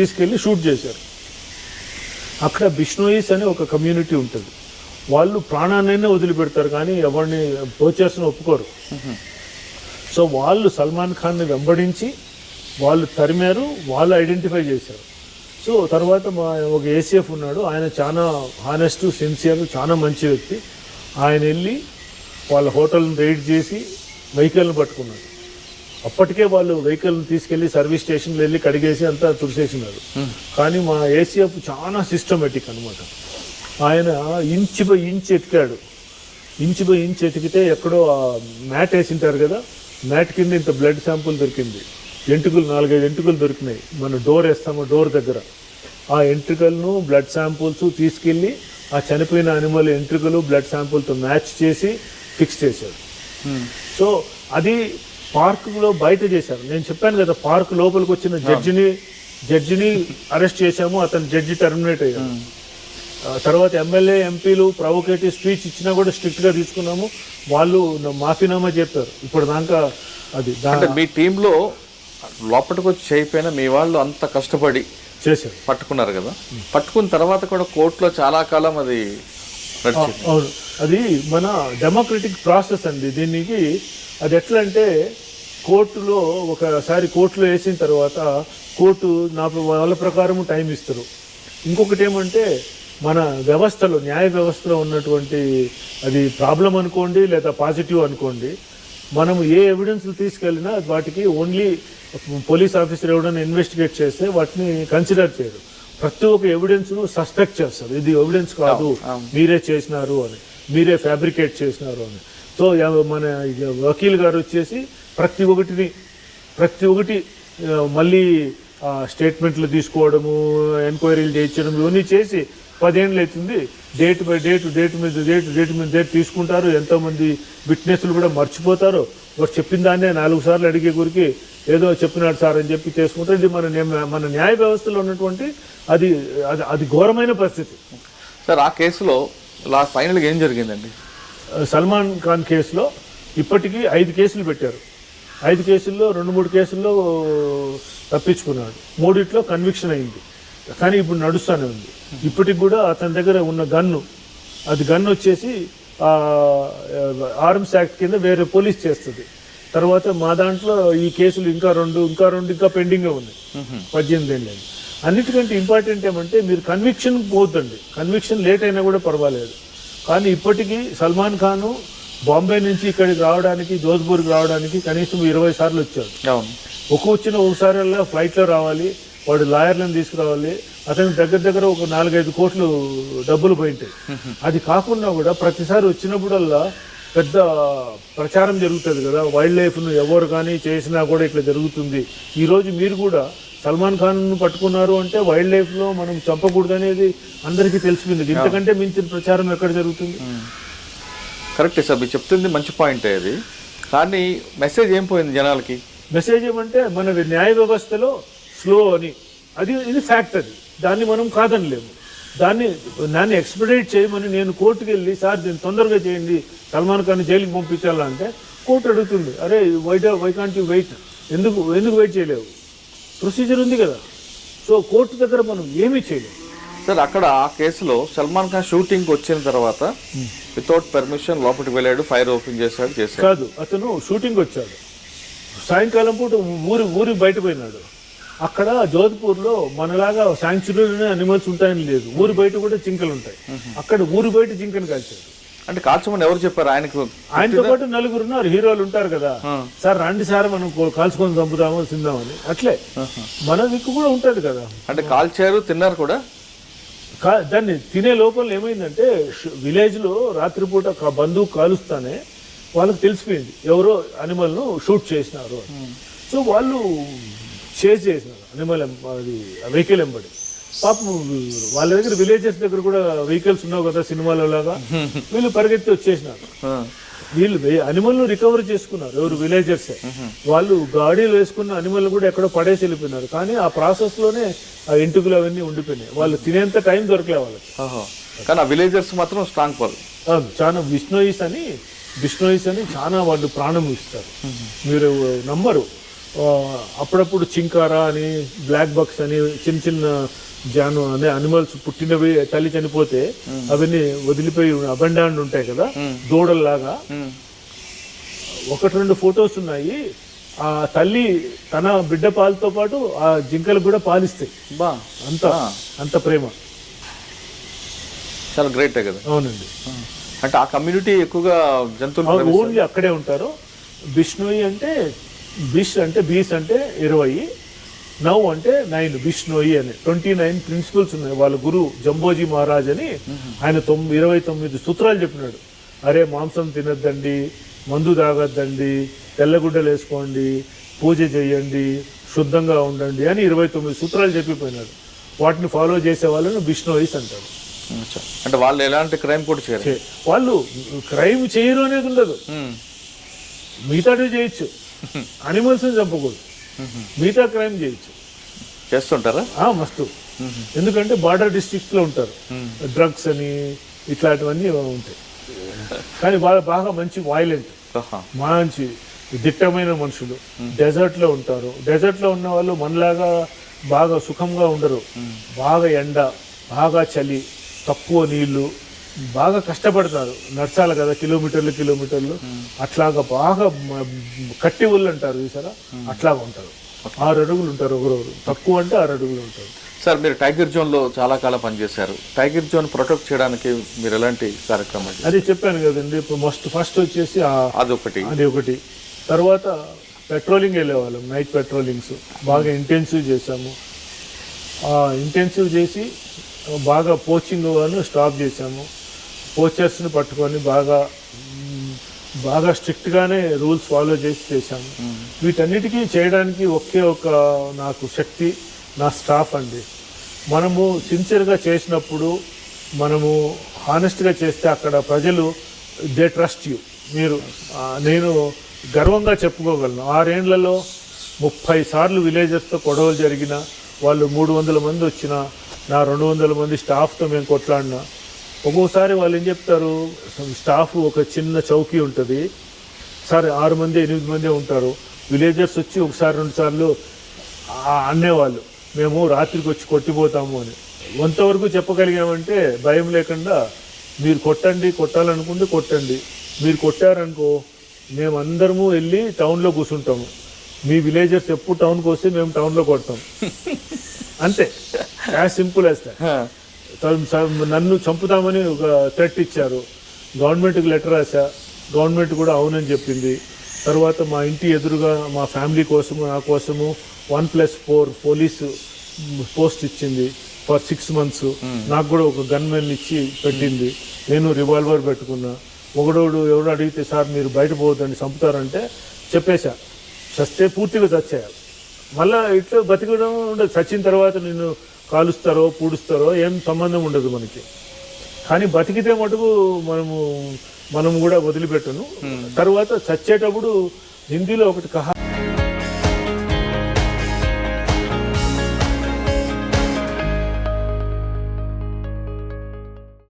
తీసుకెళ్ళి షూట్ చేశారు. అక్కడ బిష్ణోయిస్ అనే ఒక కమ్యూనిటీ ఉంటుంది. వాళ్ళు ప్రాణాన్నైనా వదిలిపెడతారు కానీ ఎవరిని పోచేసిన ఒప్పుకోరు. సో వాళ్ళు సల్మాన్ ఖాన్ని వెంబడించి వాళ్ళు తరిమారు వాళ్ళు ఐడెంటిఫై చేశారు. సో తర్వాత మా ఒక ఏసీఎఫ్ ఉన్నాడు. ఆయన చాలా హానెస్ట్ సిన్సియర్ చాలా మంచి వ్యక్తి. ఆయన వెళ్ళి వాళ్ళ హోటల్ని రైడ్ చేసి వెహికల్ని పట్టుకున్నాడు. అప్పటికే వాళ్ళు వెహికల్ని తీసుకెళ్ళి సర్వీస్ స్టేషన్లో వెళ్ళి కడిగేసి అంతా తుడిసేసినారు. కానీ మా ఏసీఎఫ్ చాలా సిస్టమేటిక్ అనమాట ఆయన ఇంచు బై ఇంచ్ ఎతికాడు. ఇంచు బై ఇంచ్ ఎతికితే ఎక్కడో ఆ మ్యాట్ వేసింటారు కదా మ్యాట్ కింద ఇంత బ్లడ్ శాంపుల్ దొరికింది. ఎంటుకలు నాలుగైదు ఎంటుకలు దొరికినాయి. మన డోర్ వేస్తాము డోర్ దగ్గర. ఆ ఎంట్రుకలను బ్లడ్ శాంపుల్స్ తీసుకెళ్ళి ఆ చనిపోయిన అనిమల్ ఎంట్రుకలు బ్లడ్ శాంపుల్తో మ్యాచ్ చేసి ఫిక్స్ చేశారు. సో అది పార్కులో బయట చేశారు. నేను చెప్పాను కదా పార్క్ లోపలికి వచ్చిన జడ్జిని జడ్జిని అరెస్ట్ చేశాము అతను జడ్జి టర్మినేట్ అయ్యాడు. తర్వాత ఎమ్మెల్యే ఎంపీలు ప్రొవోకేటివ్ స్పీచ్ ఇచ్చినా కూడా స్ట్రిక్ట్గా తీసుకున్నాము. వాళ్ళు మాఫీనామా చెప్పారు. ఇప్పుడు దాకా అది మీ టీంలో లోపలికి వచ్చి చేయకపోయినా మీ వాళ్ళు అంత కష్టపడి చేశారు. పట్టుకున్నారు కదా. పట్టుకున్న తర్వాత కూడా కోర్టులో చాలా కాలం అది అవును. అది మన డెమోక్రటిక్ ప్రాసెస్ అండి. దీనికి అది ఎట్లా అంటే కోర్టులో ఒకసారి కోర్టులో వేసిన తర్వాత కోర్టు నా వాళ్ళ ప్రకారం టైం ఇస్తారు. ఇంకొకటి ఏమంటే మన వ్యవస్థలో న్యాయ వ్యవస్థలో ఉన్నటువంటి అది ప్రాబ్లం అనుకోండి లేదా పాజిటివ్ అనుకోండి మనం ఏ ఎవిడెన్స్లు తీసుకెళ్ళినా వాటికి ఓన్లీ పోలీస్ ఆఫీసర్ ఎవడైనా ఇన్వెస్టిగేట్ చేస్తే వాటిని కన్సిడర్ చేయరు. ప్రతి ఒక్క ఎవిడెన్స్ను సస్పెక్ట్ చేస్తారు. ఇది ఎవిడెన్స్ కాదు మీరే చేసినారు అని మీరే ఫ్యాబ్రికేట్ చేసినారు అని. సో మన వకీల్ గారు వచ్చేసి ప్రతి ఒక్కటిని ప్రతి ఒక్కటి మళ్ళీ స్టేట్మెంట్లు తీసుకోవడము ఎంక్వైరీలు చేయించడం ఇవన్నీ చేసి పదేళ్ళు అవుతుంది. డేట్ బై డేట్ డేట్ మీద డేట్ డేట్ మీద డేట్ తీసుకుంటారు. ఎంతోమంది విట్నెస్లు కూడా మర్చిపోతారు. వాడు చెప్పిన దాన్నే నాలుగు సార్లు అడిగే గురికి ఏదో చెప్పినాడు సార్ అని చెప్పి చేసుకుంటే ఇది మన మన న్యాయ వ్యవస్థలో ఉన్నటువంటి అది అది అది ఘోరమైన పరిస్థితి. సార్ ఆ కేసులో లాస్ట్ ఫైనల్గా ఏం జరిగిందండి? సల్మాన్ ఖాన్ కేసులో ఇప్పటికీ ఐదు కేసులు పెట్టారు. ఐదు కేసుల్లో రెండు మూడు కేసుల్లో తప్పించుకున్నాడు. మూడిట్లో కన్విక్షన్ అయింది. కానీ ఇప్పుడు నడుస్తూనే ఉంది. ఇప్పటికి కూడా అతని దగ్గర ఉన్న గన్ను అది గన్ వచ్చేసి ఆర్మ్స్ యాక్ట్ కింద వేరే పోలీస్ చేస్తుంది. తర్వాత మా దాంట్లో ఈ కేసులు ఇంకా రెండు ఇంకా రెండు ఇంకా పెండింగ్గా ఉన్నాయి. పద్దెనిమిది ఏళ్ళు అన్నిటికంటే ఇంపార్టెంట్ ఏమంటే మీరు కన్విక్షన్ పోద్దండి. కన్విక్షన్ లేట్ అయినా కూడా పర్వాలేదు. కానీ ఇప్పటికీ సల్మాన్ ఖాన్ బాంబే నుంచి ఇక్కడికి రావడానికి జోధ్పూర్కి రావడానికి కనీసం ఇరవై సార్లు వచ్చాడు. అవును. ఒక వచ్చిన ఒకసారి ఫ్లైట్లో రావాలి వాడు లాయర్లను తీసుకురావాలి అతనికి దగ్గర దగ్గర ఒక నాలుగైదు కోట్లు డబ్బులు పోయింటాయి. అది కాకుండా కూడా ప్రతిసారి వచ్చినప్పుడల్లా పెద్ద ప్రచారం జరుగుతుంది కదా వైల్డ్ లైఫ్ను ఎవరు కానీ చేసినా కూడా ఇట్లా జరుగుతుంది. ఈ రోజు మీరు కూడా సల్మాన్ ఖాన్ పట్టుకున్నారు అంటే వైల్డ్ లైఫ్లో మనం చంపకూడదు అనేది అందరికీ తెలిసిపోయింది. ఇంతకంటే మించిన ప్రచారం ఎక్కడ జరుగుతుంది? కరెక్టే సార్ మీరు చెప్తుంది మంచి పాయింట్ అది. కానీ మెసేజ్ ఏం పోయింది జనాలకి? మెసేజ్ ఏమంటే మన న్యాయ వ్యవస్థలో స్లో అని. అది ఇది ఫ్యాక్ట్ అది. దాన్ని మనం కాదనలేము. దాన్ని దాన్ని ఎక్స్పెడైట్ చేయమని నేను కోర్టుకు వెళ్ళి సార్ దీన్ని తొందరగా చేయండి. సల్మాన్ ఖాన్ జైలుకి పంపించాలా అంటే కోర్టు అడుగుతుంది. అరే wait why can't you wait ఎందుకు ఎందుకు వెయిట్ చేయలేవు? ప్రొసీజర్ ఉంది కదా. సో కోర్టు దగ్గర మనం ఏమీ చేయలేము సార్ అక్కడ ఆ కేసులో సల్మాన్ ఖాన్ షూటింగ్ వచ్చిన తర్వాత వితౌట్ పర్మిషన్ లోపలికి వెళ్ళాడు ఫైర్ ఓపెన్ చేశాడు చేశాడు. కాదు అతను షూటింగ్ వచ్చాడు. సాయంకాలం పూట ఊరి ఊరికి బయట పోయినాడు. అక్కడ జోధ్పూర్లో మనలాగా శాంక్చురీలోనే అనిమల్స్ ఉంటాయని లేదు. ఊరి బయట కూడా జింకలు ఉంటాయి. అక్కడ ఊరి బయట జింకను కాల్చాడు. అంటే కాల్చమని ఎవరు చెప్పారు? ఆయనకు ఆయనతో పాటు నలుగురు ఉన్నారు హీరోలు ఉంటారు కదా. సార్ రండి సార్ మనం కాల్చుకొని చంపుదాము తిందామని. అట్లే. మన దిక్కు కూడా ఉంటది కదా. అంటే కాల్చారు తిన్నారు కూడా? దాన్ని తినే లోపల ఏమైందంటే విలేజ్లో రాత్రిపూట బంధువు కాలుస్తానే వాళ్ళకి తెలిసిపోయింది. ఎవరో అనిమల్ను షూట్ చేసినారు. సో వాళ్ళు చేజ్ చేసినారు అనిమల్ అది వెహికల్ ఎంబడి పాపం వాళ్ళ దగ్గర విలేజెస్ దగ్గర కూడా వెహికల్స్ ఉన్నావు కదా సినిమాలో లాగా. వీళ్ళు పరిగెత్తి వచ్చేసినారు. వీళ్ళు అనిమల్ను రికవర్ చేసుకున్నారు ఎవరు విలేజర్స్ వాళ్ళు గాడీలు వేసుకున్న అనిమల్ కూడా ఎక్కడో పడేసి వెళ్ళిపోయినారు. కానీ ఆ ప్రాసెస్లోనే ఆ ఎంటుకలు అవన్నీ ఉండిపోయినాయి. వాళ్ళు తినేంత టైం దొరకలే వాళ్ళకి. కానీ ఆ విలేజర్స్ మాత్రం స్ట్రాంగ్ పర్. చాలా విష్ణోయిస్ అని విష్ణోయిస్ అని చాలా వాళ్ళు ప్రాణం ఇస్తారు. మీరు నంబరు అప్పుడప్పుడు చింకారా అని బ్లాక్ బక్స్ అని చిన్న చిన్న జాను అనే అనిమల్స్ పుట్టినవి తల్లి చనిపోతే అవన్నీ వదిలిపోయి అబండాండ్ ఉంటాయి కదా దూడల్లాగా. ఒకటి రెండు ఫొటోస్ ఉన్నాయి. ఆ తల్లి తన బిడ్డ పాలతో పాటు ఆ జింకలకు కూడా పాలిస్తాయి. బా. అంత. అంత ప్రేమ. చాలా గ్రేటే కదా. అవునండి. అంటే ఆ కమ్యూనిటీ ఎక్కువగా జంతువులు ఓన్లీ అక్కడే ఉంటారు. బిష్ణోయి అంటే బిష్ అంటే బీస్ అంటే ఇరవై. నవ్ అంటే నైన్ బిష్ణోయి అని. ట్వంటీ నైన్ ప్రిన్సిపల్స్ ఉన్నాయి. వాళ్ళ గురువు జంబోజీ మహారాజ్ అని ఆయన తొమ్మిది ఇరవై తొమ్మిది సూత్రాలు చెప్పినాడు. అరే మాంసం తినొద్దండి మందు తాగొద్దండి తెల్లగుడ్డలు వేసుకోండి పూజ చేయండి శుద్ధంగా ఉండండి అని ఇరవై తొమ్మిది సూత్రాలు చెప్పిపోయినాడు. వాటిని ఫాలో చేసే వాళ్ళని బిష్ణోయిస్ అంటారు. అంటే వాళ్ళు ఎలాంటి క్రైమ్ కూడా చేయరు. వాళ్ళు క్రైమ్ చేయరు అనేది ఉండదు. ఉమ్. మిగతావి చేయొచ్చు. అనిమల్స్ చంపకూడదు. మిగతా క్రైమ్ చేయొచ్చు. చేస్తుంటారా? మస్తు. ఎందుకంటే బార్డర్ డిస్ట్రిక్ట్స్లో ఉంటారు. డ్రగ్స్ అని ఇట్లాంటివన్నీ ఉంటాయి. కానీ బాగా బాగా మంచి వైలెంట్ ఆహా. మంచి దిట్టమైన మనుషులు. డెజర్ట్లో ఉంటారు. డెజర్ట్లో ఉన్న వాళ్ళు మనలాగా బాగా సుఖంగా ఉండరు. బాగా ఎండ బాగా చలి తక్కువ నీళ్ళు బాగా కష్టపడతారు. నడచాలి కదా కిలోమీటర్లు కిలోమీటర్లు. అట్లాగా బాగా కట్టి ఊళ్ళు అంటారు చూసారా? అట్లాగా ఉంటారు. ఆరు అడుగులు ఉంటారు ఒకరొకరు తక్కువ అంటే ఆరు అడుగులు ఉంటారు. సార్ మీరు టైగర్ జోన్లో చాలా కాలం పనిచేశారు. టైగర్ జోన్ ప్రొటెక్ట్ చేయడానికి మీరు ఎలాంటి కార్యక్రమాలు చేశారు? అది చెప్పాను కదండి ఇప్పుడు మస్ట్ ఫస్ట్ వచ్చేసి అదొకటి. అది ఒకటి. తర్వాత పెట్రోలింగ్ వెళ్ళేవాళ్ళం నైట్ పెట్రోలింగ్స్. బాగా ఇంటెన్సివ్ చేసాము ఇంటెన్సివ్ చేసి బాగా పోచింగ్ స్టాప్ చేసాము పోచర్స్ని పట్టుకొని బాగా బాగా స్ట్రిక్ట్గానే రూల్స్ ఫాలో చేసి చేశాము వీటన్నిటికీ చేయడానికి ఒకే ఒక నాకు శక్తి నా స్టాఫ్ అండి. మనము సిన్సియర్గా చేసినప్పుడు మనము హానెస్ట్గా చేస్తే అక్కడ ప్రజలు దే ట్రస్ట్ యూ. మీరు నేను గర్వంగా చెప్పుకోగలను. ఆరేండ్లలో ముప్పై సార్లు విలేజెస్తో గొడవలు జరిగిన వాళ్ళు మూడు వందల మంది వచ్చిన నా రెండు వందల మంది స్టాఫ్తో మేము కొట్లాడినా ఒక్కోసారి వాళ్ళు ఏం చెప్తారు స్టాఫ్ ఒక చిన్న చౌకీ ఉంటుంది. సరే ఆరు మంది ఎనిమిది మంది ఉంటారు. విలేజర్స్ వచ్చి ఒకసారి రెండు సార్లు అనేవాళ్ళు. మేము రాత్రికి వచ్చి కొట్టిపోతాము అని. కొంతవరకు చెప్పగలిగామంటే భయం లేకుండా మీరు కొట్టండి కొట్టాలనుకుంటే కొట్టండి. మీరు కొట్టారనుకో మేమందరము వెళ్ళి టౌన్లో కూర్చుంటాము మీ విలేజర్స్ ఎప్పుడు టౌన్కి వస్తే మేము టౌన్లో కొడతాం. అంతే. యాజ్ సింపుల్ యాజ్ నన్ను చంపుతామని ఒక థ్రెట్ ఇచ్చారు. గవర్నమెంట్కి లెటర్ రాశా. గవర్నమెంట్ కూడా అవునని చెప్పింది. తర్వాత మా ఇంటి ఎదురుగా మా ఫ్యామిలీ కోసము నా కోసము one plus four police post ఇచ్చింది ఫర్ సిక్స్ మంత్స్. నాకు కూడా ఒక గన్మెన్ ఇచ్చి పెట్టింది. నేను రివాల్వర్ పెట్టుకున్నా. ఒకడోడు ఎవడు అడిగితే సార్ మీరు బయట పోవద్దని చంపుతారంటే చెప్పేశా. చస్తే పూర్తిగా చచ్చేయాలి మళ్ళా ఇట్లా బతికడం ఉండదు. చచ్చిన తర్వాత నిన్ను కాలుస్తారో పూడుస్తారో ఏం సంబంధం ఉండదు మనకి. కానీ బతికితే మటుకు మనము మనం కూడా వదిలిపెట్టను. తర్వాత చచ్చేటప్పుడు హిందీలో ఒకటి కహా